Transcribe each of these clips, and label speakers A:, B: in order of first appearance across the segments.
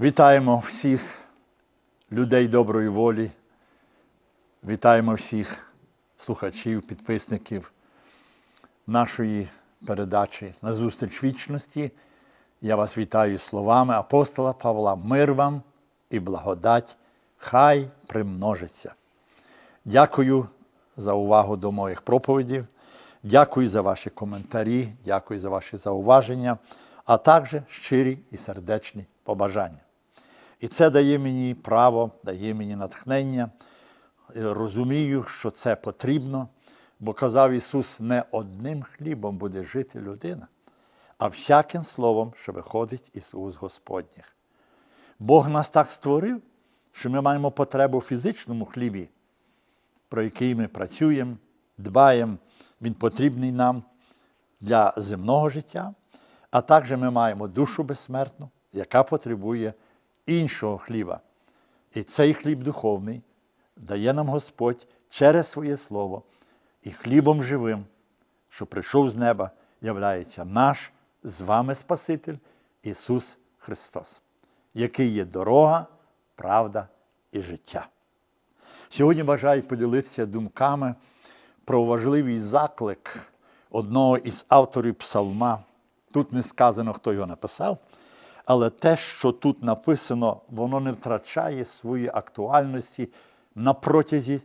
A: Вітаємо всіх людей доброї волі. Вітаємо всіх слухачів, підписників нашої передачі на зустріч вічності. Я вас вітаю словами апостола Павла. Мир вам і благодать, хай примножиться. Дякую за увагу до моїх проповідів. Дякую за ваші коментарі, дякую за ваші зауваження, а також щирі і сердечні побажання. І це дає мені право, дає мені натхнення. Розумію, що це потрібно, бо казав Ісус, не одним хлібом буде жити людина, а всяким словом, що виходить із уст Господніх. Бог нас так створив, що ми маємо потребу в фізичному хлібі, про який ми працюємо, дбаємо, він потрібний нам для земного життя, а також ми маємо душу безсмертну, яка потребує іншого хліба. І цей хліб духовний дає нам Господь через своє Слово і хлібом живим, що прийшов з неба, являється наш з вами Спаситель Ісус Христос, який є дорога, правда і життя. Сьогодні бажаю поділитися думками про важливий заклик одного із авторів псалма. Тут не сказано, хто його написав, але те, що тут написано, воно не втрачає своєї актуальності на протязі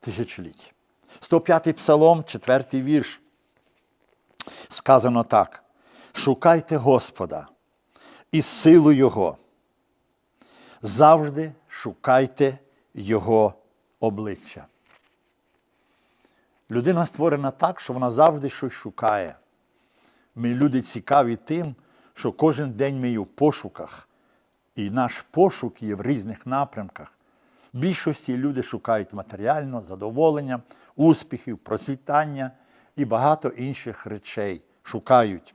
A: тисячоліть. 105-й псалом, 4-й вірш. Сказано так: шукайте Господа і силу Його. Завжди шукайте Його обличчя. Людина створена так, що вона завжди щось шукає. Ми люди цікаві тим, що кожен день ми є в пошуках, і наш пошук є в різних напрямках. В більшості люди шукають матеріального задоволення, успіхів, процвітання і багато інших речей шукають.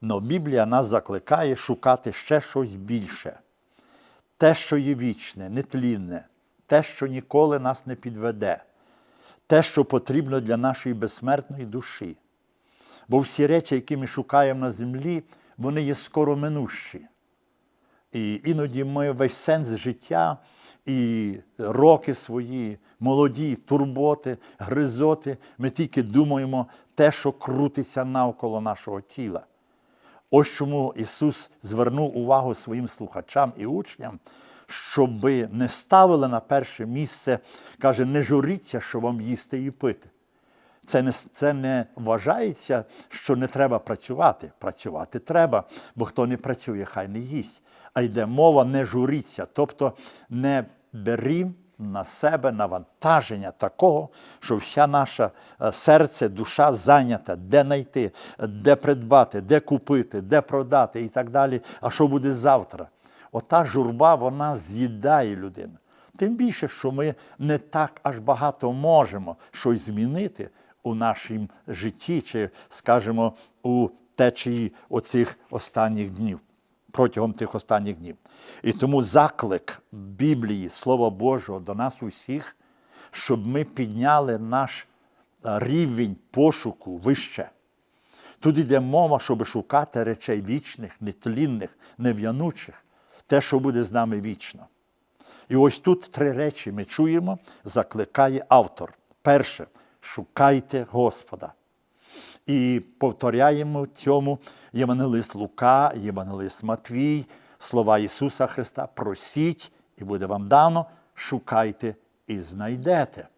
A: Но Біблія нас закликає шукати ще щось більше. Те, що є вічне, нетлінне, те, що ніколи нас не підведе, те, що потрібно для нашої безсмертної душі. Бо всі речі, які ми шукаємо на землі, вони є скоро минущі. І іноді ми весь сенс життя і роки свої, молоді, турботи, гризоти, ми тільки думаємо те, що крутиться навколо нашого тіла. Ось чому Ісус звернув увагу своїм слухачам і учням, щоби не ставили на перше місце, каже, не журіться, що вам їсти і пити. Це не, це не вважається, що не треба працювати. Працювати треба, бо хто не працює, хай не їсть. А йде мова не журіться, тобто не берім на себе навантаження такого, що вся наша е, серце, душа зайнята, де знайти, де придбати, де купити, де продати і так далі. А що буде завтра? Ота журба, вона з'їдає людину. Тим більше, що ми не так аж багато можемо щось змінити у нашому житті, чи, скажімо, у течії оцих останніх днів, протягом тих останніх днів. І тому заклик Біблії, Слова Божого до нас усіх, щоб ми підняли наш рівень пошуку вище. Тут йде мова, щоб шукати речей вічних, нетлінних, нев'янучих, те, що буде з нами вічно. І ось тут три речі ми чуємо, закликає автор. Перше, шукайте Господа. І повторяємо цьому Євангелист Лука, Євангелист Матвій, слова Ісуса Христа, просіть, і буде вам дано, шукайте і знайдете.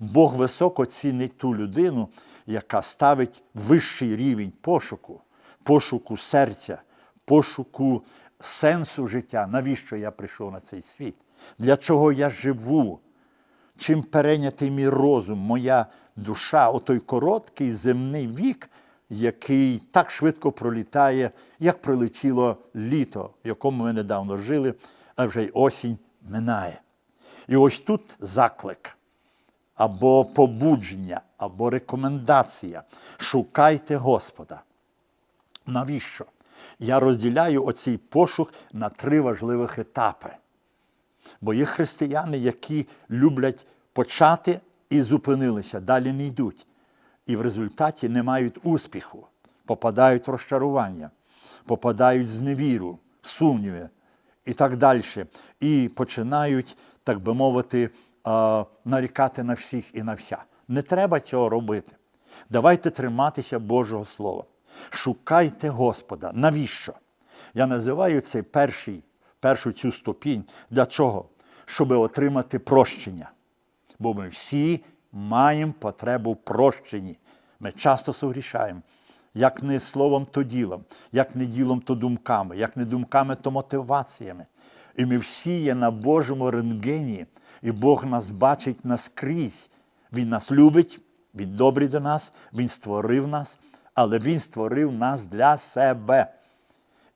A: Бог високо цінить ту людину, яка ставить вищий рівень пошуку, пошуку серця, пошуку сенсу життя, навіщо я прийшов на цей світ, для чого я живу, чим перейнятий мій розум, моя душа, отой короткий земний вік, який так швидко пролітає, як прилетіло літо, в якому ми недавно жили, а вже й осінь минає. І ось тут заклик. Або побудження, або рекомендація. Шукайте Господа. Навіщо? Я розділяю оцей пошук на три важливих етапи. Бо є християни, які люблять почати і зупинилися, далі не йдуть. І в результаті не мають успіху, попадають в розчарування, попадають в зневіру, сумніви і так далі. І починають, так би мовити, нарікати на всіх і на вся. Не треба цього робити. Давайте триматися Божого Слова. Шукайте Господа. Навіщо? Я називаю цей перший, першу цю ступінь. Для чого? Щоб отримати прощення. Бо ми всі маємо потребу в прощенні. Ми часто согрішаємо. Як не словом, то ділом, як не ділом, то думками, як не думками, то мотиваціями. І ми всі є на Божому рентгені, і Бог нас бачить наскрізь. Він нас любить, Він добрий до нас, Він створив нас, але Він створив нас для себе.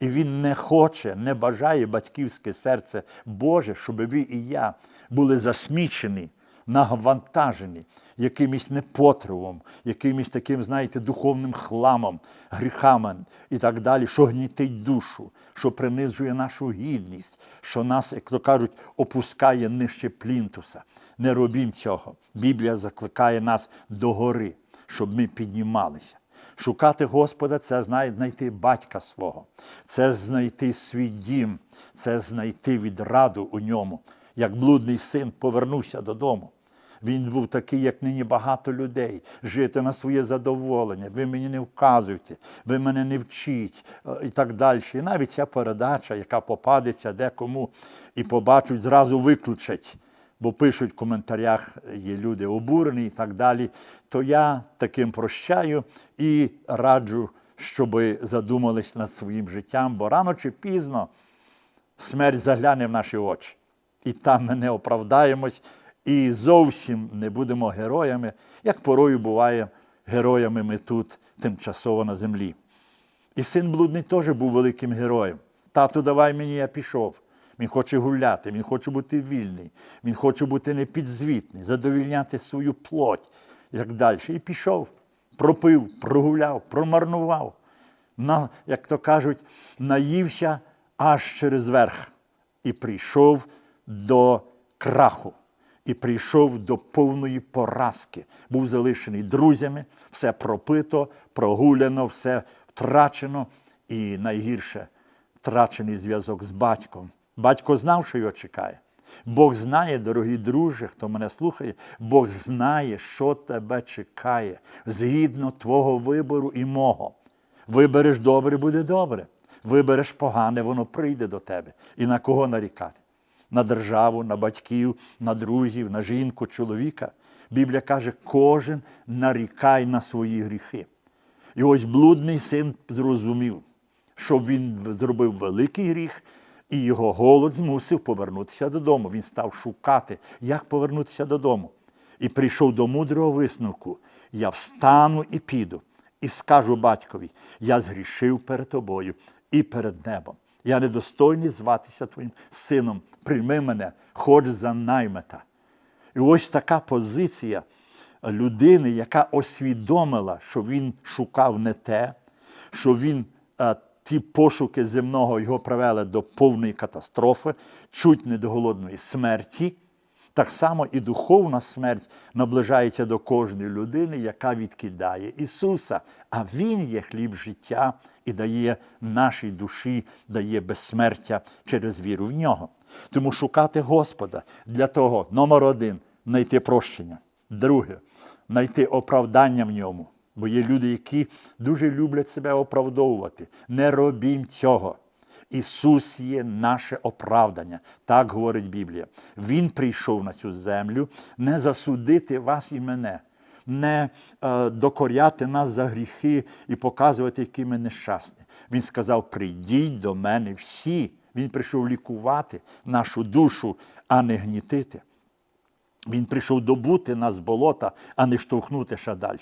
A: І він не хоче, не бажає батьківське серце Боже, щоб ви і я були засмічені, нагвантажені якимось непотребом, якимось таким, знаєте, духовним хламом, гріхами і так далі, що гнітить душу, що принижує нашу гідність, що нас, як то кажуть, опускає нижче плінтуса. Не робім цього. Біблія закликає нас до гори, щоб ми піднімалися. Шукати Господа це знайти батька свого, це знайти свій дім, це знайти відраду у ньому. Як блудний син повернувся додому. Він був такий, як нині багато людей, жити на своє задоволення. Ви мені не вказуєте, ви мене не вчіть е, і так далі. І навіть ця передача, яка попадеться декому і побачать, зразу виключать бо пишуть в коментарях, є люди обурені і так далі, то я таким прощаю і раджу, щоб задумались над своїм життям, бо рано чи пізно смерть загляне в наші очі. І там ми не оправдаємось і зовсім не будемо героями, як порою буває героями ми тут тимчасово на землі. І син блудний теж був великим героєм. Тату, давай мені, я пішов. Він хоче гуляти, він хоче бути вільний, він хоче бути непідзвітний, задовільняти свою плоть і так далі. І пішов, пропив, прогуляв, промарнував. На, як то кажуть, наївся аж через верх. І прийшов до краху, і прийшов до повної поразки. Був залишений друзями, все пропито, прогуляно, все втрачено, і найгірше втрачений зв'язок з батьком. Батько знав, що його чекає. Бог знає, дорогі друже, хто мене слухає, Бог знає, що тебе чекає згідно твого вибору і мого. Вибереш добре, буде добре. Вибереш погане, воно прийде до тебе. І на кого нарікати? На державу, на батьків, на друзів, на жінку, чоловіка. Біблія каже, кожен нарікай на свої гріхи. І ось блудний син зрозумів, що він зробив великий гріх, і його голод змусив повернутися додому. Він став шукати, як повернутися додому. І прийшов до мудрого висновку: я встану і піду, і скажу батькові: я згрішив перед тобою і перед небом. Я недостойний зватися твоїм сином. Прийми мене, хоч за наймета. І ось така позиція людини, яка освідомила, що він шукав не те, що він е, ті пошуки земного його привели до повної катастрофи, чуть не до голодної смерті. Так само і духовна смерть наближається до кожної людини, яка відкидає Ісуса. А Він є хліб життя і дає нашій душі, дає безсмертя через віру в нього. Тому шукати Господа для того, номер один знайти прощення. Друге, знайти оправдання в ньому. Бо є люди, які дуже люблять себе оправдовувати. Не робім цього. Ісус є наше оправдання, так говорить Біблія. Він прийшов на цю землю не засудити вас і мене, не е, докоряти нас за гріхи і показувати, які ми нещасні. Він сказав: прийдіть до мене всі. Він прийшов лікувати нашу душу, а не гнітити. Він прийшов добути нас болота, а не штовхнути ще далі.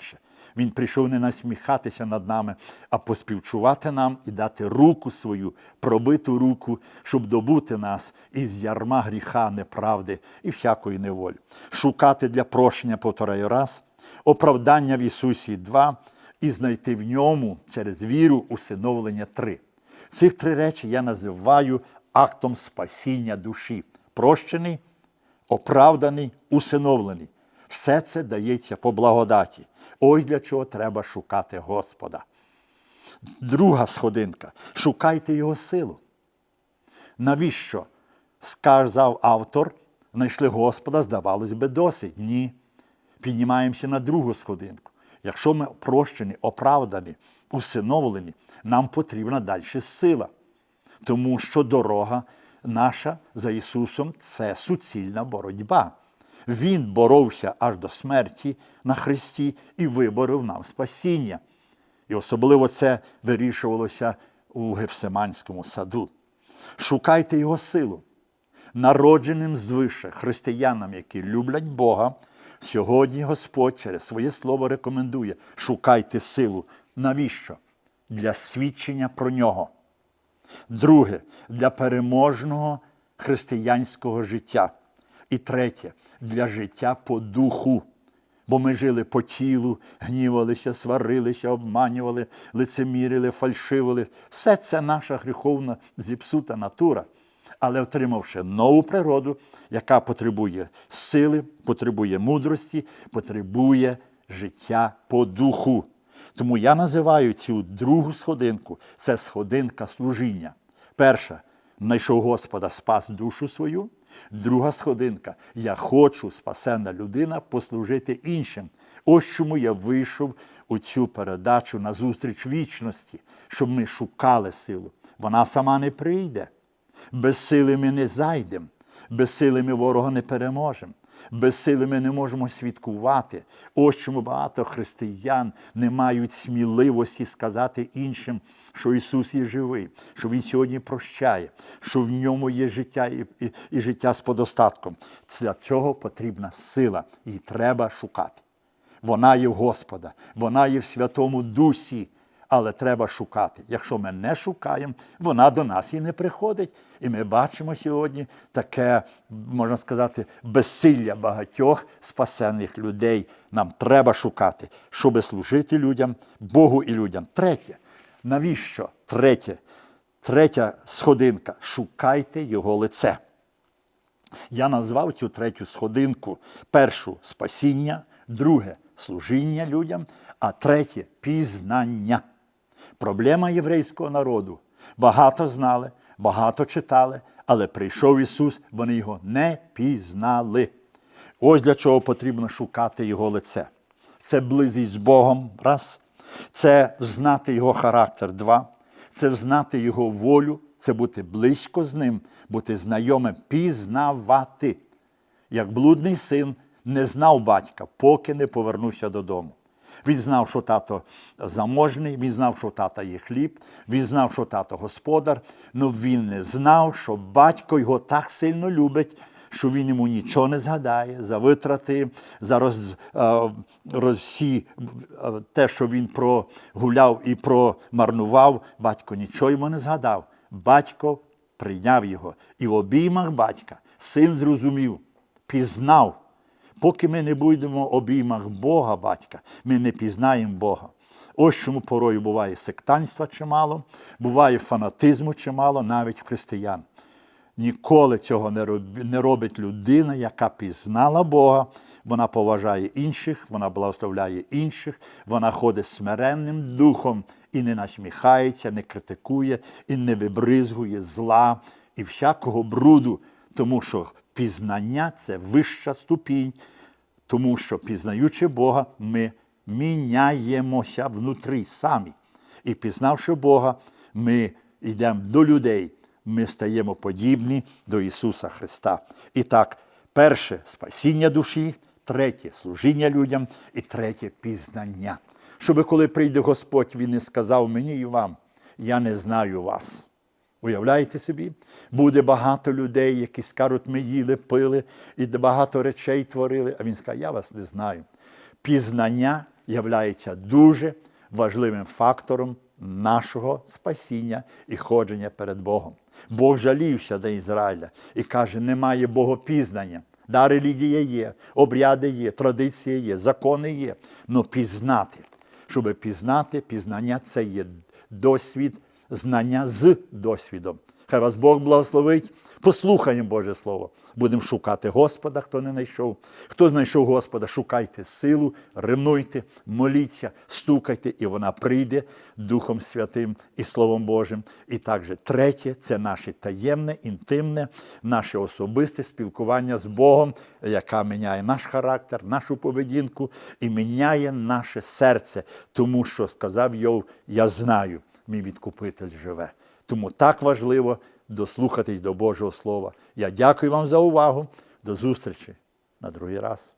A: Він прийшов не насміхатися над нами, а поспівчувати нам і дати руку свою, пробиту руку, щоб добути нас із ярма гріха, неправди і всякої неволі. Шукати для прощення повторяю раз, оправдання в Ісусі два, і знайти в ньому через віру усиновлення три. Цих три речі я називаю актом спасіння душі. Прощений, оправданий, усиновлений. Все це дається по благодаті. Ось для чого треба шукати Господа. Друга сходинка. Шукайте Його силу. Навіщо? Сказав автор, знайшли Господа, здавалось би, досить. Ні. Піднімаємося на другу сходинку. Якщо ми прощені, оправдані, усиновлені, нам потрібна далі сила. Тому що дорога наша за Ісусом це суцільна боротьба. Він боровся аж до смерті на Христі і виборив нам спасіння. І особливо це вирішувалося у Гефсиманському саду. Шукайте Його силу. Народженим звише християнам, які люблять Бога, сьогодні Господь через своє слово рекомендує: шукайте силу. Навіщо? Для свідчення про нього. Друге для переможного християнського життя. І третє для життя по духу. Бо ми жили по тілу, гнівалися, сварилися, обманювали, лицемірили, фальшивили. Все це наша гріховна зіпсута натура. Але отримавши нову природу, яка потребує сили, потребує мудрості, потребує життя по духу. Тому я називаю цю другу сходинку це сходинка служіння. Перша знайшов Господа, спас душу свою. Друга сходинка я хочу, спасена людина, послужити іншим. Ось чому я вийшов у цю передачу на зустріч вічності, щоб ми шукали силу. Вона сама не прийде. Без сили ми не зайдемо, без сили ми ворога не переможемо. Без сили ми не можемо свідкувати. Ось чому багато християн не мають сміливості сказати іншим, що Ісус є живий, що Він сьогодні прощає, що в ньому є життя і, і, і життя з подостатком. Для цього потрібна сила, її треба шукати. Вона є в Господа, вона є в Святому Дусі, але треба шукати. Якщо ми не шукаємо, вона до нас і не приходить. І ми бачимо сьогодні таке, можна сказати, безсилля багатьох спасених людей. Нам треба шукати, щоб служити людям, Богу і людям. Третє. Навіщо? Третє. Третя сходинка. Шукайте його лице. Я назвав цю третю сходинку першу спасіння, друге служіння людям, а третє пізнання. Проблема єврейського народу. Багато знали, багато читали, але прийшов Ісус, вони його не пізнали. Ось для чого потрібно шукати Його лице. Це близість з Богом, раз. Це знати Його характер, два. Це знати Його волю, це бути близько з Ним, бути знайомим, пізнавати. Як блудний син не знав батька, поки не повернувся додому. Він знав, що тато заможний, він знав, що тата є хліб, він знав, що тато господар, але він не знав, що батько його так сильно любить, що він йому нічого не згадає за витрати, за роз, е, роз, всі, е, те, що він прогуляв і промарнував, батько нічого йому не згадав. Батько прийняв його. І в обіймах батька син зрозумів, пізнав. Поки ми не будемо в обіймах Бога, батька, ми не пізнаємо Бога. Ось чому порою буває сектанства чимало, буває фанатизму чимало, навіть християн. Ніколи цього не робить людина, яка пізнала Бога. Вона поважає інших, вона благословляє інших, вона ходить смиренним духом і не насміхається, не критикує, і не вибризгує зла і всякого бруду, тому що пізнання це вища ступінь, тому що, пізнаючи Бога, ми міняємося внутрі самі. І пізнавши Бога, ми йдемо до людей, ми стаємо подібні до Ісуса Христа. І так, перше спасіння душі, третє служіння людям і третє пізнання. Щоби коли прийде Господь, Він не сказав мені і вам, я не знаю вас. Уявляєте собі? Буде багато людей, які скажуть, ми їли, пили і багато речей творили. А він скаже, я вас не знаю. Пізнання являється дуже важливим фактором нашого спасіння і ходження перед Богом. Бог жалівся до Ізраїля і каже, немає богопізнання. Да, релігія є, обряди є, традиції є, закони є. але пізнати. Щоб пізнати, пізнання це є досвід знання з досвідом. Хай вас Бог благословить, Послухаємо Боже Слово. Будемо шукати Господа, хто не знайшов. Хто знайшов Господа, шукайте силу, ревнуйте, моліться, стукайте, і вона прийде Духом Святим і Словом Божим. І також третє це наше таємне, інтимне, наше особисте спілкування з Богом, яка міняє наш характер, нашу поведінку і міняє наше серце, тому що сказав Йов, я знаю, мій відкупитель живе. Тому так важливо дослухатись до Божого Слова. Я дякую вам за увагу. До зустрічі на другий раз.